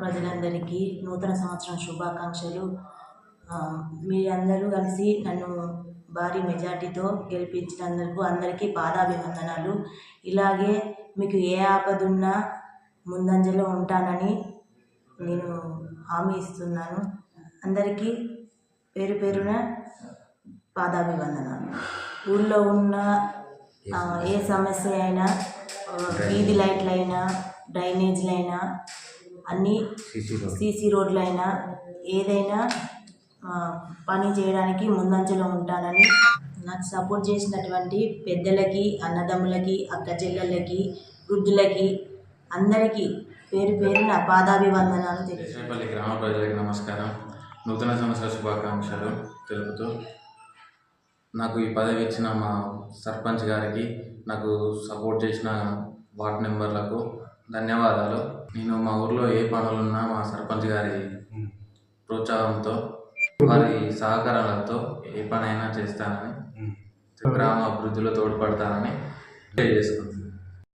ప్రజలందరికీ నూతన సంవత్సరం శుభాకాంక్షలు. మీరందరూ కలిసి నన్ను భారీ మెజార్టీతో గెలిపించినందుకు అందరికీ పాదాభివందనాలు. ఇలాగే మీకు ఏ ఆపదున్నా ముందంజలో ఉంటానని నేను హామీ ఇస్తున్నాను. అందరికీ పేరు పేరున పాదాభివందనాలు. ఊళ్ళో ఉన్న ఏ సమస్య అయినా వీధి లైట్లైనా డ్రైనేజ్లైనా అన్నీ సీసీ రోడ్లైనా ఏదైనా ఆ, పని చేయడానికి ముందంజలో ఉంటానని నాకు సపోర్ట్ చేసినటువంటి పెద్దలకి అన్నదమ్ములకి అక్క చెల్లెళ్ళకి వృద్ధులకి అందరికీ పేరు పేరున పాదాభివందనాలు తెలియజేస్తున్నాను. దేశపల్లి గ్రామ ప్రజలకు నమస్కారం. నూతన సంవత్సర శుభాకాంక్షలు తెలుపుతూ నాకు ఈ పదవి ఇచ్చిన మా సర్పంచ్ గారికి నాకు సపోర్ట్ చేసిన వార్డ్ మెంబర్లకు ధన్యవాదాలు. నేను మా ఊర్లో ఏ పనులున్నా మా సర్పంచ్ గారి ప్రోత్సాహంతో వారి సహకారాలతో ఏ పనైనా చేస్తానని గ్రామ అభివృద్ధిలో తోడ్పడతానని తెలియజేసుకుంటున్నాను.